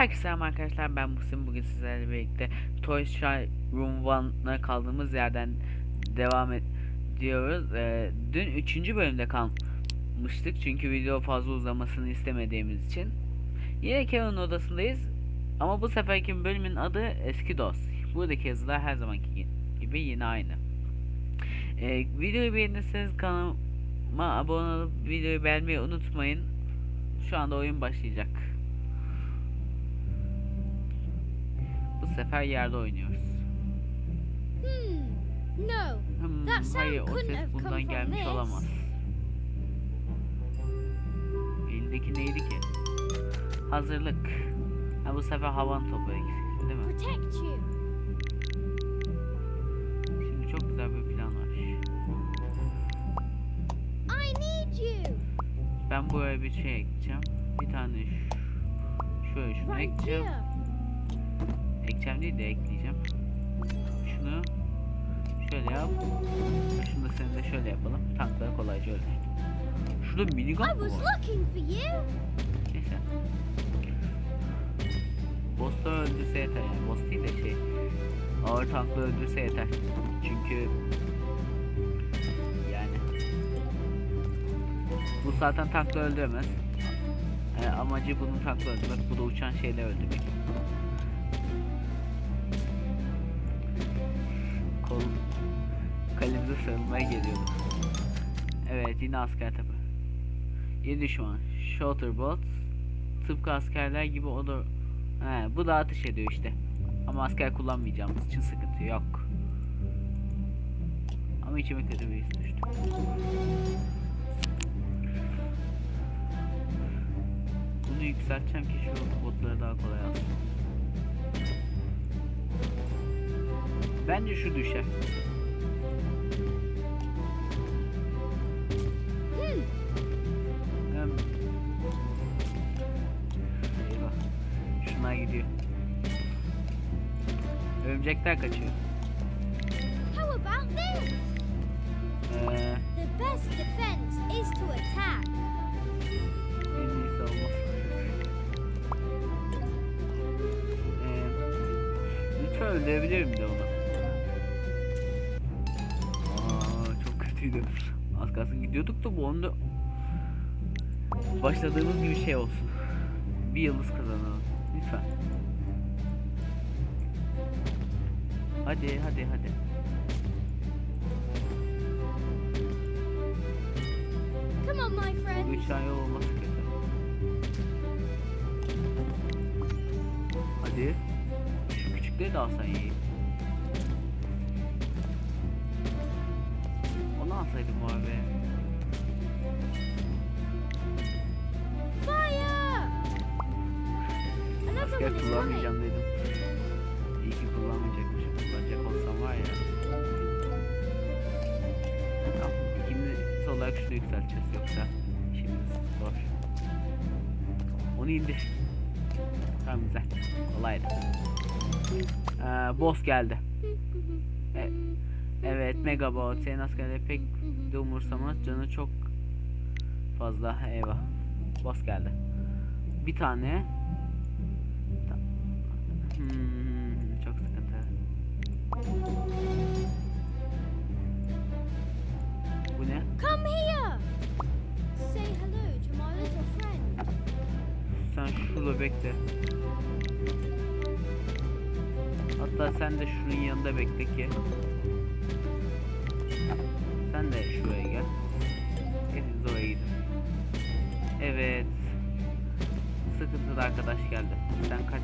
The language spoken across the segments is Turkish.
Herkese selam arkadaşlar ben Muhsin bugün sizlerle birlikte Toy Shy Room 1'a kaldığımız yerden devam ediyoruz. Ee, dün 3. bölümde kalmıştık çünkü video fazla uzamasını istemediğimiz için. Yine Kevin'in odasındayız ama bu seferki bölümün adı Eski Dost. Buradaki yazılar her zamanki gibi yine aynı. Ee, videoyu beğenirseniz kanalıma abone olup videoyu beğenmeyi unutmayın. Şu anda oyun başlayacak. Sefer yerde oynuyoruz. Hmm. No. Hmm, hayır o ses bundan gelmiş olamaz. Elindeki neydi ki? Hazırlık. Ha bu sefer havan topu eksikti değil mi? Protect you. Şimdi çok güzel bir plan var. I need you. Ben buraya bir şey ekleyeceğim. Bir tane şu, şöyle şunu Right ekleyeceğim. here. Ekleyeceğim değil de ekleyeceğim. Şunu şöyle yap. Şunu da senin de şöyle yapalım. Tankları kolayca öldür. Şurada minigun mu var? Neyse. Boss'ta öldürse yeter yani. Boss değil de şey. Ağır tankla öldürse yeter. Çünkü yani bu zaten tankla öldüremez. E, amacı bunun tankla öldürmek. Bu da uçan şeyle öldürmek. Sarılmaya geliyordu. Evet yine asker tabi. Yeni düşman. Shutterbot. Tıpkı askerler gibi o da... He, bu da ateş ediyor işte. Ama asker kullanmayacağımız için sıkıntı yok. Ama içime kötü bir his düştü. Bunu yükselteceğim ki şu botları daha kolay alsın. Bence şu düşer. Örümcekler kaçıyor. Ee, The best defense is to attack. en iyisi olmaz. Ee, lütfen öldürebilirim de onu. Aa, çok kötüydü. Az kalsın gidiyorduk da bu onda başladığımız gibi şey olsun. Bir yıldız kazanalım. Lütfen. Hadi hadi hadi. Come on, my Bu friend. üç tane yol olması kötü. Hadi. Şu küçükleri de alsan iyi. Onu alsaydım abi. Fire! Asker kullanmayacağım dedim. Olarak şunu yükselteceğiz. Yoksa işimiz zor. Onu indir. Tamam güzel. Kolaydı. Ee, boss geldi. E- Evet Megabot senin askerleri pek de umursamaz canı çok fazla eyvah boss geldi bir tane Ta- hmm, bekle hatta sen de şunun yanında bekle ki sen de şuraya gel hepiniz oraya gidin evet sıkıntılı arkadaş geldi sen kaç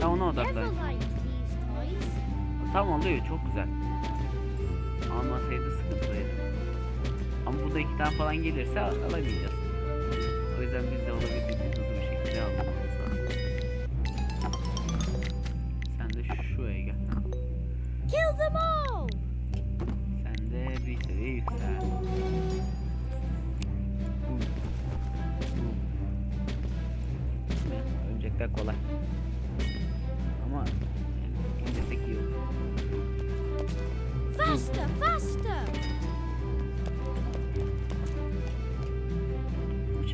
Ya ona odaklan. Tam oluyor çok güzel. Almasaydı sıkıntıydı. Ama burada iki tane falan gelirse al- alamayacağız. O yüzden biz de olabildiğince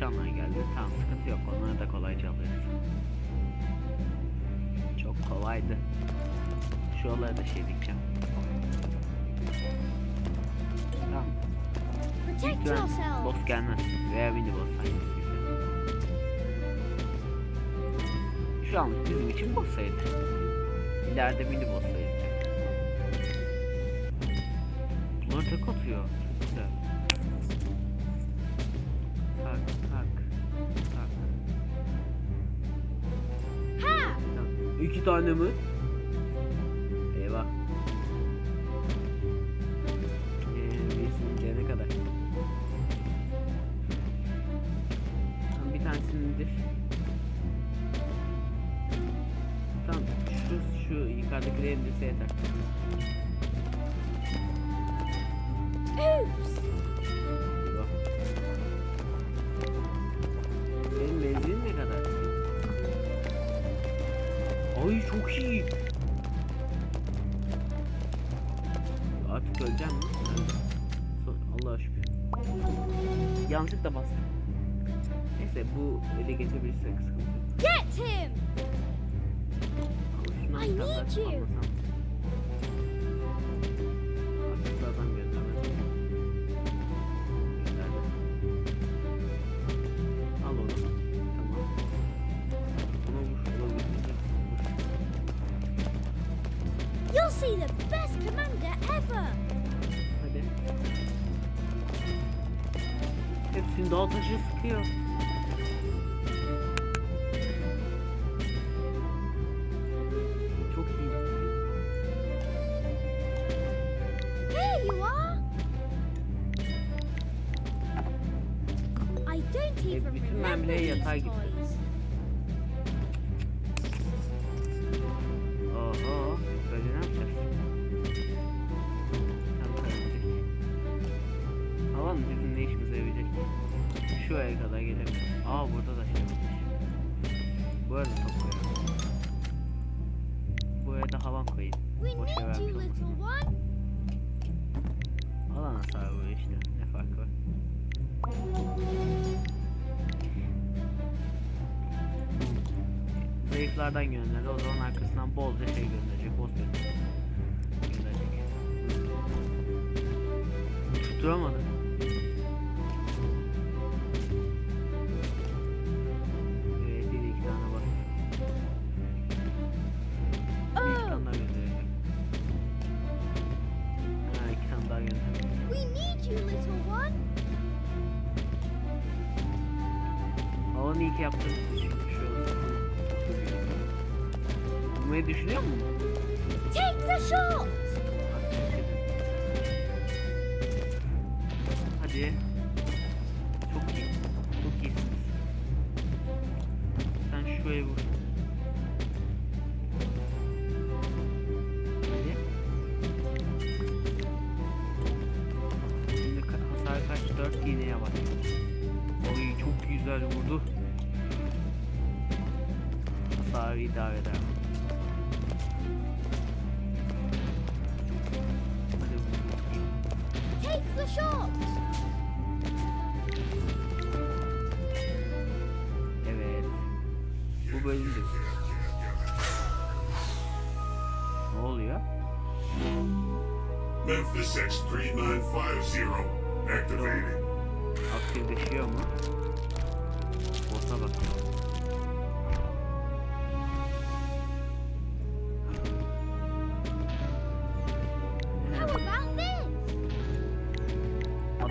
hiç geldi. Tamam sıkıntı yok. Onları da kolayca alırız. Çok kolaydı. Şu olaya da şey diyeceğim. Tamam. Lütfen boss gelmez. Veya mini boss hangisi. Şu anlık bizim için boss sayılır. İleride mini boss sayılır. Bunlar tek atıyor. Çok güzel. Tak tak tak. Ha! İki tane mi? Eyvah. Ee, gelene kadar. Tamam bir tanesini indir. Tamam şu şu yukarıdakileri indirse yeter. Artık öleceğim mi? Allah'a şükür. Yanlışlıkla bastım. Neyse bu ele geçebilirsek sıkıntı yok. Get him! I need you. Artık göndermez. Al onu. Tamam. Vur. Vur. You'll see the best Hepsini dağ taşı sıkıyor. Çok iyi. Here you are! I don't even bütün remember these yatağa gitti. toys. Şuraya kadar gelelim. Aa burada da şey. Bu arada top koyalım. Buraya da havan koyayım. Boş need vermiş olmasın. Alan hasarı bu işte. Ne farkı var? Zayıflardan gönderdi. O zaman arkasından bolca şey gönderecek. Boss gönderecek. Gönderecek. Tutturamadı. Havanı iyi ki an. Bulmayı düşünüyor musun? Take the shot! Hadi. Çok iyi. Çok iyisiniz. Sen şuraya vur. Şimdi hasar kaç? 4 iğneye var. Oy çok güzel vurdu. Hasarı idare eder. Take the shot! Evet. Bu bölümdü. Ne oluyor? Memphis X3950 activating. Aktifleşiyor mu? Boss'a bak.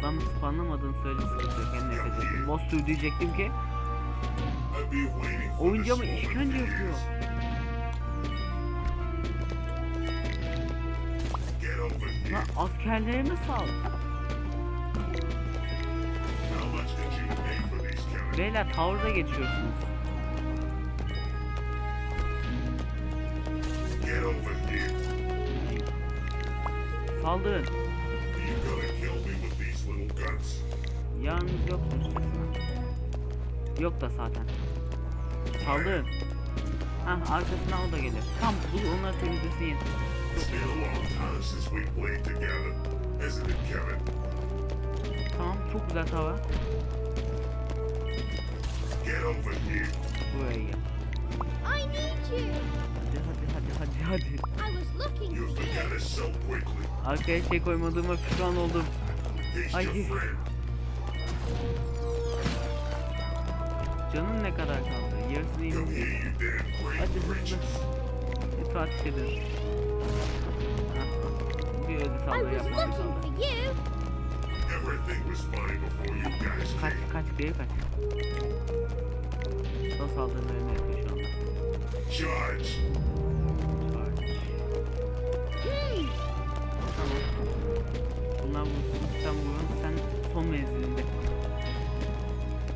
Adamı spamlamadığını söyle sıkıntı yok. Hem nefret diyecektim ki oyuncu smaller işkence yapıyor. Lan askerlerimi sal. How much did you guns? Yarınız yok da zaten. Saldırın. Hah arkasından o da gelir. Tam bu onları temizlesin yeter. It's been a long time since we played together, isn't it, Kevin? Tamam çok güzel tava. Get over here. Buraya gel. I need you! Hadi hadi hadi. I was looking You for you. forgot us so quickly. Arkaya şey koymadığıma pişman oldum. Ay. Canın ne kadar kaldı? Yarısını great Hadi hızlı. Lütfen ateş edin. Bir ödü I saldırı was yapmamız looking lazım. for you. Everything was fine before you guys Kaç kaç geri kaç. Son saldırılarını yapıyor şu anda. Charge. Vursun. Sen son menzilinde.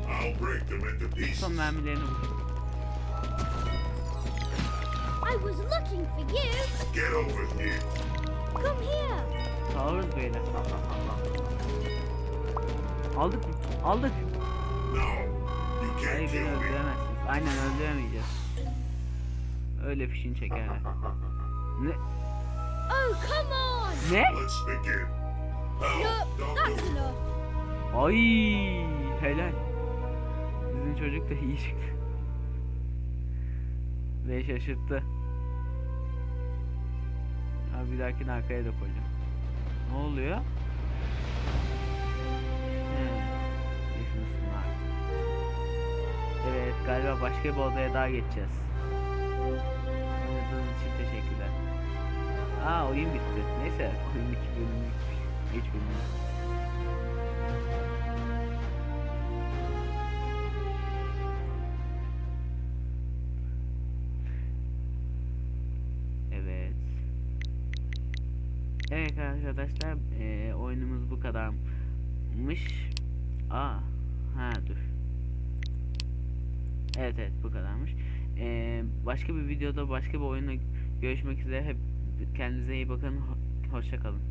I'll break them into pieces. Son mermilerini vur. I was looking for you. Get over here. Come here. Sağırız beyler. Aldık mı? Aldık. No, you Hayır can't beni kill me. öldüremezsiniz. Aynen öldüremeyeceğiz. Öyle fişini çekerler. Ne? Oh, come on. Ne? Let's begin. Ay helal. Bizim çocuk da iyi çıktı. Ve şaşırttı. Abi bir dahakini arkaya da koyacağım. Ne oluyor? Evet galiba başka bir odaya daha geçeceğiz. Oynadığınız için teşekkürler. Aa oyun bitti. Neyse oyun 2 bölümlük. 3 bölümlük. Evet. Evet arkadaşlar eee, oyunumuz bu kadarmış. Aa, ha dur. Evet evet bu kadarmış. Eee, başka bir videoda başka bir oyunla görüşmek üzere. Hep kendinize iyi bakın. Ho- Hoşça kalın.